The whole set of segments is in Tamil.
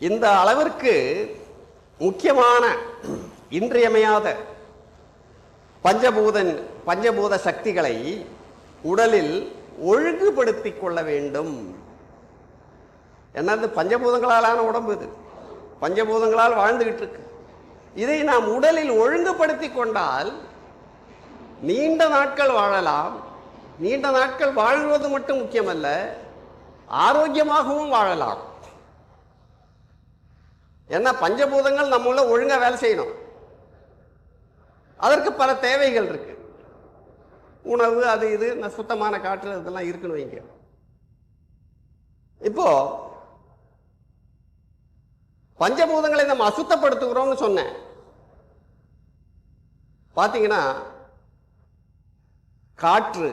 இந்த அளவிற்கு முக்கியமான இன்றியமையாத பஞ்சபூதன் பஞ்சபூத சக்திகளை உடலில் ஒழுங்குபடுத்திக் கொள்ள வேண்டும். என்னது? பஞ்சபூதங்களாலான உடம்பு இது. பஞ்சபூதங்களால் வாழ்ந்துகிட்டு இருக்கு. இதை நாம் உடலில் ஒழுங்குபடுத்தி கொண்டால் நீண்ட நாட்கள் வாழலாம். நீண்ட நாட்கள் வாழ்வது மட்டும் முக்கியமல்ல ஆரோக்கியமாகவும் வாழலாம். ஏன்னா பஞ்சபூதங்கள் நம்மள ஒழுங்காக வேலை செய்யணும். அதற்கு பல தேவைகள் இருக்கு. உணவு அது இது சுத்தமான காற்று இதெல்லாம் இருக்குன்னு வைங்க. இப்போ பஞ்சபூதங்களை நம்ம அசுத்தப்படுத்துகிறோம்னு சொன்னேன். பார்த்தீங்கன்னா காற்று.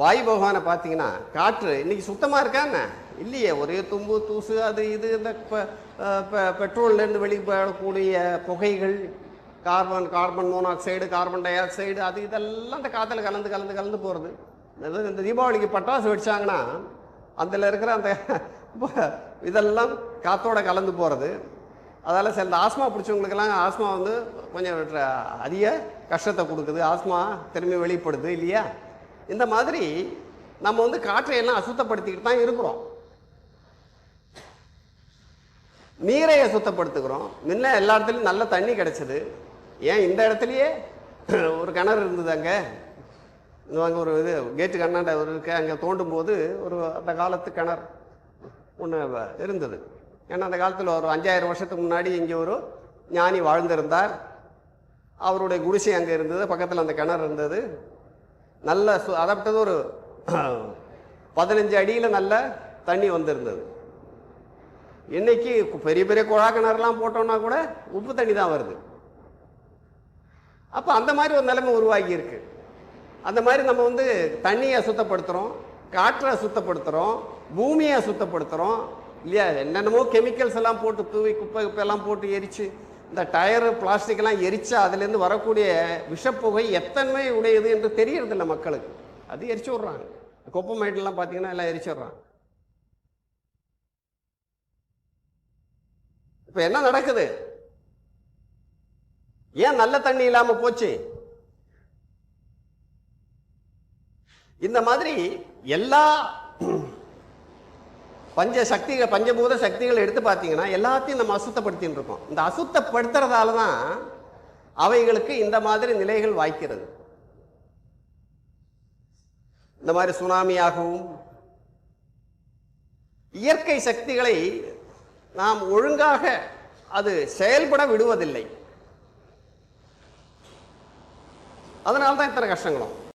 வாயு பகவானை பார்த்தீங்கன்னா காற்று இன்னைக்கு சுத்தமாக இருக்கான்னு இல்லையே ஒரே தும்பு தூசு அது இது இந்த பெட்ரோல்லேருந்து வெளிப்படக்கூடிய புகைகள் carbon carbon monoxide carbon dioxide அது இதெல்லாம் அந்த காற்றில் கலந்து கலந்து கலந்து போகிறது இந்த தீபாவளிக்கு பட்டாசு வெடிச்சாங்கன்னா அதில் இருக்கிற அந்த இதெல்லாம் காற்றோட கலந்து போகிறது அதால் சில இந்த ஆஸ்மா பிடிச்சவங்களுக்கெல்லாம் ஆஸ்மா வந்து கொஞ்சம் அதிக கஷ்டத்தை கொடுக்குது. ஆஸ்மா திரும்பி வெளிப்படுது இல்லையா? இந்த மாதிரி நம்ம வந்து காற்றை எல்லாம் அசுத்தப்படுத்திக்கிட்டு தான் இருக்கிறோம். நீரை சுத்தப்படுத்துகிறோம். முன்ன எல்லா இடத்துலையும் நல்ல தண்ணி கிடச்சிது. ஏன் இந்த இடத்துலையே? ஒரு கிணறு இருந்தது அங்கே. அங்கே ஒரு இது கேட்டு கண்ணாண்ட ஒரு இருக்கு. அங்கே தோண்டும் போது ஒரு அந்த காலத்து கிணறு ஒன்று இருந்தது. ஏன்னா அந்த காலத்தில் ஒரு அஞ்சாயிரம் வருஷத்துக்கு முன்னாடி இங்கே ஒரு ஞானி வாழ்ந்திருந்தார். அவருடைய குடிசை அங்கே இருந்தது. பக்கத்தில் அந்த கிணறு இருந்தது. நல்ல சு அதாவது ஒரு பதினஞ்சு அடியில் நல்ல தண்ணி வந்திருந்தது. இன்னைக்கு பெரிய பெரிய குழா கிணறுலாம் போட்டோம்னா கூட உப்பு தண்ணி தான் வருது. அப்போ அந்த மாதிரி ஒரு நிலைமை உருவாகி இருக்கு. அந்த மாதிரி நம்ம வந்து தண்ணியை சுத்தப்படுத்துகிறோம் காற்றை சுத்தப்படுத்துகிறோம் பூமியை சுத்தப்படுத்துகிறோம் இல்லையா? என்னென்னமோ கெமிக்கல்ஸ் எல்லாம் போட்டு தூவி குப்பை குப்பை எல்லாம் போட்டு எரித்து இந்த டயரு பிளாஸ்டிக் எல்லாம் எரிச்சா அதுலேருந்து வரக்கூடிய விஷப்புகை எத்தன்மை உடையது என்று தெரியறதில்ல மக்களுக்கு. அது எரிச்சு விட்றாங்க. குப்பை மேட்டெல்லாம் பார்த்தீங்கன்னா எல்லாம் எரிச்சு விட்றாங்க. இப்போ என்ன நடக்குது? ஏன் நல்ல தண்ணி இல்லாம போச்சு? இந்த மாதிரி எல்லா பஞ்ச சக்திகள் பஞ்சபூத சக்திகள் எடுத்து பார்த்தீங்கன்னா எல்லாத்தையும் நம்ம அசுத்தப்படுத்தின்னு இருக்கோம். இந்த அசுத்தப்படுத்துறதால தான் அவைகளுக்கு இந்த மாதிரி நிலைகள் வாய்க்கிறது. இந்த மாதிரி சுனாமியாகவும் இயற்கை சக்திகளை நாம் ஒழுங்காக அது செயல்பட விடுவதில்லை. அதனால தான் இத்தனை கஷ்டங்களும்.